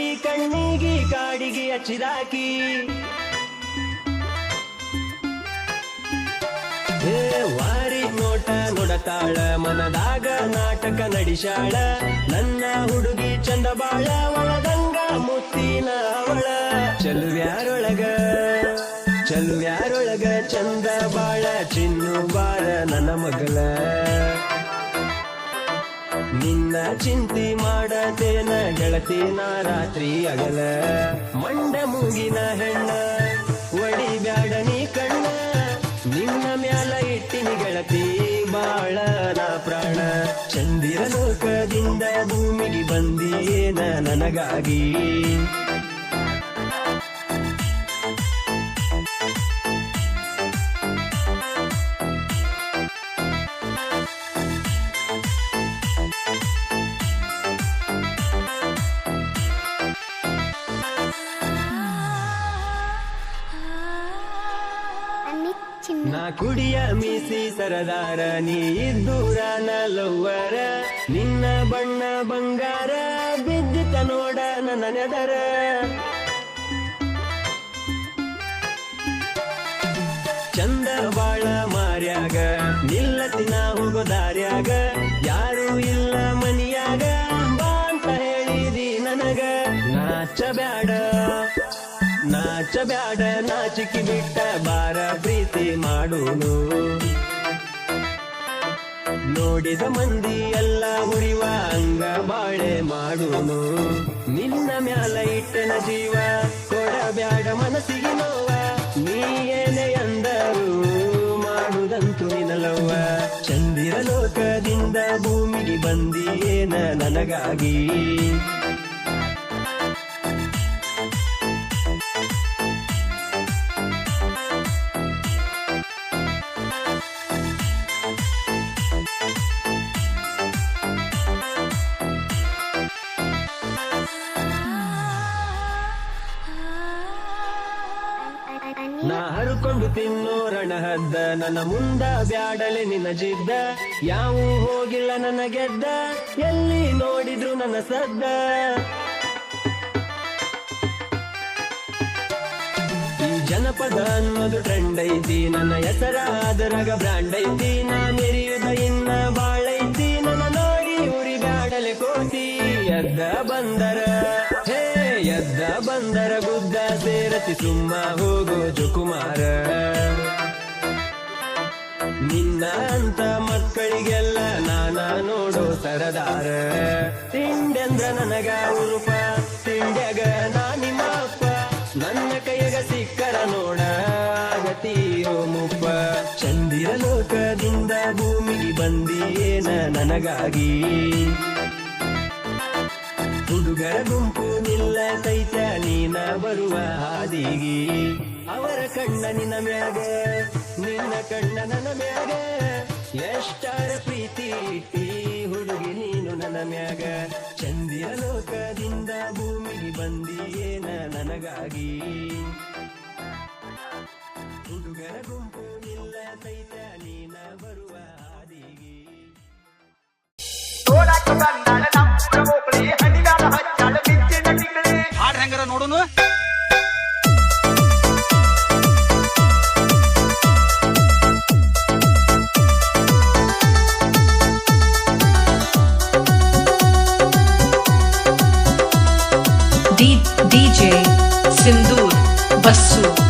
ಕಾಡಿಗಿ ಕಣ್ಣಿಗಿ ಕಾಡಿಗಿ ಹಚ್ಚಿದಾಕಿ. ವಾರಿ ನೋಟ ನೋಡತಾಳ, ಮನದಾಗ ನಾಟಕ ನಡಿಶಾಳ ನನ್ನ ಹುಡುಗಿ ಚಂದ ಬಾಳ ಒಳಗಂಗ ಮುತ್ತಿನ ಅವಳ. ಚಲುವ್ಯಾರೊಳಗ ಚಲುವ್ಯಾರೊಳಗ ಚಂದ ಬಾಳ ಚಿನ್ನು ಬಾಳ ನನ್ನ ಮಗಳ. ನಿನ್ನ ಚಿಂತೆ ಗೆಳತಿ ನಾ ರಾತ್ರಿ ಅಗಲ. ಮಂಡ ಮೂಗಿನ ಹೆಣ್ಣ, ಒಡಿ ಬ್ಯಾಡ ನೀ ಕಣ್ಣ. ನಿನ್ನ ಮ್ಯಾಲ ಇಟ್ಟಿನಿ ಗೆಳತಿ, ಬಾಳ ನಾ ಪ್ರಾಣ. ಚಂದಿರ ಲೋಕದಿಂದ ಭೂಮಿಗೆ ಬಂದಿಯೇನ ನನಗಾಗಿ? ನಾ ಕುಡಿಯ ಮೀಸಿ ಸರದಾರ, ನೀ ಇದ್ದೂರ ಲವ್ವರ ನಿನ್ನ ಬಣ್ಣ ಬಂಗಾರ ಬಿದ್ದಿತ ನೋಡ ನನ್ನ ನೆದರ. ಚಂದ ಬಾಳ ಮಾರ್ಯಾಗ ನಿಲ್ಲತಿನ ಹೋಗೋ ದಾರ್ಯಾಗ. ಯಾರು ಇಲ್ಲ ಮನಿಯಾಗ ಬಾ ಅಂತ ಹೇಳಿದಿ ನನಗ. ನಾಚ ಬ್ಯಾಡ. ನಾಚ ಬ್ಯಾಡ, ನಾಚಿಕಿ ಬಿಟ್ಟ ಬಾರ ಪ್ರೀತಿ ಮಾಡುನು. ನೋಡಿದ ಮಂದಿ ಎಲ್ಲ ಉರಿವ ಅಂಗ ಬಾಳೆ ಮಾಡುನು. ನಿನ್ನ ಮ್ಯಾಲ ಇಟ್ಟನ ಜೀವ ಕೊಡಬ್ಯಾಡ ಮನಸ್ಸಿಗೆ ನೋವ. ನೀ ಏನೇ ಅಂದರು ಮಾಡುದಂತು ನಿನಲವ್ವ. ಚಂದಿರ ಲೋಕದಿಂದ ಭೂಮಿಗೆ ಬಂದಿಯೇನ ನನಗಾಗಿ? ನಾ ತಿನ್ನೋರಣ ಹದ್ದ ನನ್ನ ಮುಂದ ಬ್ಯಾಡಲೆ ನಿನ್ನ ಜಿದ್ದ ಯಾವ ಹೋಗಿಲ್ಲ ನನ್ನ ಗೆದ್ದ. ಎಲ್ಲಿ ನೋಡಿದ್ರು ನನ್ನ ಸದ್ದ. ಜನಪದ ಅನ್ನೋದು ಟ್ರೆಂಡ್ ಐತಿ. ನನ್ನ ಹೆಸರ ಅದರಾಗ ಬ್ರ್ಯಾಂಡ್ ಐತಿ. ನಾ ಮೆರೆಯುದ ಇನ್ನ ಬಾಳೈತಿ ನನ್ನ ನೋಡಿ ಉರಿ ಬ್ಯಾಡಲೆ ಕೋತಿ ಎದ್ದ ಬಂದರ. ಹೇ ಎದ್ದ ಬಂದರ ಗುದ್ದ ಸೇರತಿ ಸುಮ್ಮ ಹೋಗೋ ಜುಕುಮಾರ. ನಿನ್ನ ಅಂತ ಮಕ್ಕಳಿಗೆಲ್ಲ ನಾನ ನೋಡೋ ಸರದಾರ. ತಿಂಡೆಂದ್ರ ನನಗ ಉರುಪ, ತಿಂಡ್ಯಾಗ ನಾ ನಿಮ್ಮ ಅಪ್ಪ. ನನ್ನ ಕೈಯಗ ಸಿಕ್ಕರ ನೋಡ ಗತಿಯೋ ಮುಪ್ಪ. ಚಂದಿರ ಲೋಕದಿಂದ ಭೂಮಿಗೆ ಬಂದಿಯೇನ ನನಗಾಗಿ? ಹುಡುಗರ ಗುಂಪು ನಿಲ್ಲತೈತ ನೀನ ಬರುವ ಹಾದಿಗಿ. ಅವರ ಕಣ್ಣ ನಿನ್ನ ಮ್ಯಾಗ, ನಿನ್ನ ಕಣ್ಣ ನನ್ನ ಮ್ಯಾಗ. ಎಷ್ಟಾರ ಪ್ರೀತಿ ಇಟ್ಟಿ ಹುಡುಗಿ ನೀನು ನನ್ನ ಮ್ಯಾಗ. ಚಂದಿಯ ಲೋಕದಿಂದ ಭೂಮಿಗೆ ಬಂದಿಯೇನ ನನಗಾಗಿ. ಹುಡುಗರ ಗುಂಪು ನಿಲ್ಲತೈತ ನೀನ ಬರುವ ಹಾದಿಗಿ. passo.